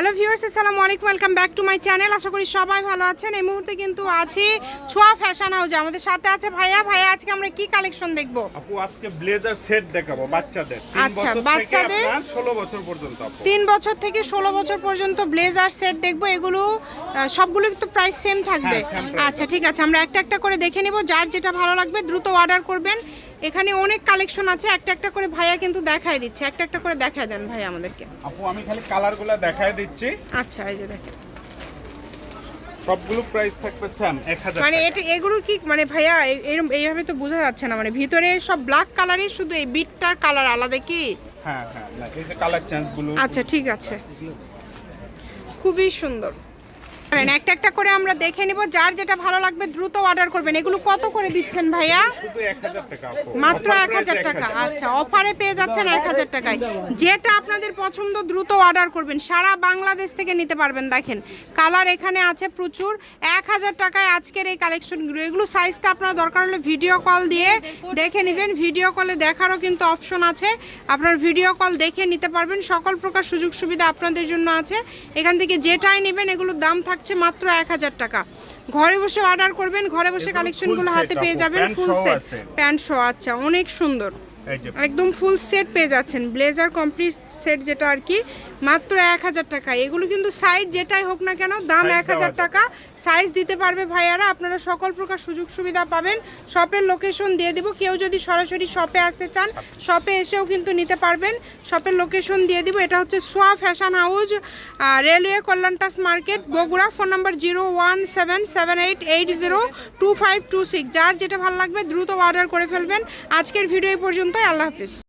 Hello viewers আসসালামু আলাইকুম welcome back to my channel. আশা করি সবাই ভালো আছেন। এই মুহূর্তে কিন্তু আছি ছোঁয়া ফ্যাশন হাউজে আমাদের সাথে আছে ভাইয়া। ভাইয়া আজকে আমরা কি কালেকশন দেখব? আপু আজকে ব্লেজার সেট দেখাবো বাচ্চাদের। আচ্ছা, বাচ্চাদের? আপনার ষোলো বছর পর্যন্ত আপু। তিন বছর থেকে ষোলো বছর পর্যন্ত ব্লেজার সেট দেখব। এগুলো সবগুলো কিন্তু প্রাইস সেম থাকবে। হ্যাঁ, আচ্ছা ঠিক আছে। আমরা একটা একটা করে দেখে নিব। যার যেটা ভালো লাগবে দ্রুত অর্ডার করবেন। এখানে অনেক কালেকশন আছে একটা একটা করে ভাইয়া কিন্তু দেখায় দিচ্ছে একটা একটা করে দেখায় দেন ভাই আমাদেরকে। আপু আমি খালি কালারগুলো দেখায় দিচ্ছি। আচ্ছা এই যে দেখেন। সবগুলো প্রাইস থাকবে এক হাজার মানে এটা এগুলো কি মানে ভাইয়া এইভাবে তো বোঝা যাচ্ছে না মানে ভিতরে সব ব্ল্যাক কালারই শুধু এই বিটটার কালার আলাদা কি? হ্যাঁ হ্যাঁ এই যে কালার চেঞ্জগুলো। আচ্ছা ঠিক আছে। খুবই সুন্দর। একটা একটা করে আমরা দেখে নিব যার যেটা ভালো লাগবে দ্রুত অর্ডার করবেন। এগুলো কত করে দিচ্ছেন ভাইয়া? মাত্র এক হাজার টাকা। আচ্ছা অফারে পেয়ে যাচ্ছেন এক হাজার টাকায়। যেটা আপনাদের পছন্দ দ্রুত অর্ডার করবেন। সারা বাংলাদেশ থেকে নিতে পারবেন দেখেন। কালার এখানে আছে প্রচুর। এক হাজার টাকায় আজকের এই কালেকশনগুলো এগুলো সাইজটা আপনার দরকার হলে ভিডিও কল দিয়ে দেখে নেবেন। ভিডিও কলে দেখারও কিন্তু অপশন আছে। আপনার ভিডিও কল দেখে নিতে পারবেন। সকল প্রকার সুযোগ সুবিধা আপনাদের জন্য আছে। এখান থেকে যেটাই নেবেন এগুলোর দাম থাকছে মাত্র এক হাজার টাকা। ঘরে বসে অর্ডার করবেন ঘরে বসে কালেকশনগুলো হাতে পেয়ে যাবেন ফুল সেট প্যান্ট শো আচ্ছা অনেক সুন্দর। একদম ফুল সেট পেয়ে যাচ্ছেন। ব্লেজার কমপ্লিট সেট যেটা আর কি মাত্র এক হাজার টাকা। এগুলো কিন্তু সাইজ যেটাই হোক না কেন দাম এক হাজার টাকা। সাইজ দিতে পারবে ভাইয়ারা। আপনারা সকল প্রকার সুযোগ সুবিধা পাবেন। শপের লোকেশন দিয়ে দিব। কেউ যদি সরাসরি শপে আসতে চান শপে এসেও কিন্তু নিতে পারবেন। শপের লোকেশন দিয়ে দিব। এটা হচ্ছে সোয়া fashion house railway কল্যাণটাস market Bogura. Phone number zero one seven seven eight eight zero two five two six যার যেটা ভালো লাগবে দ্রুত অর্ডার করে ফেলবেন। আজকের ভিডিও এই পর্যন্তই dela, filho.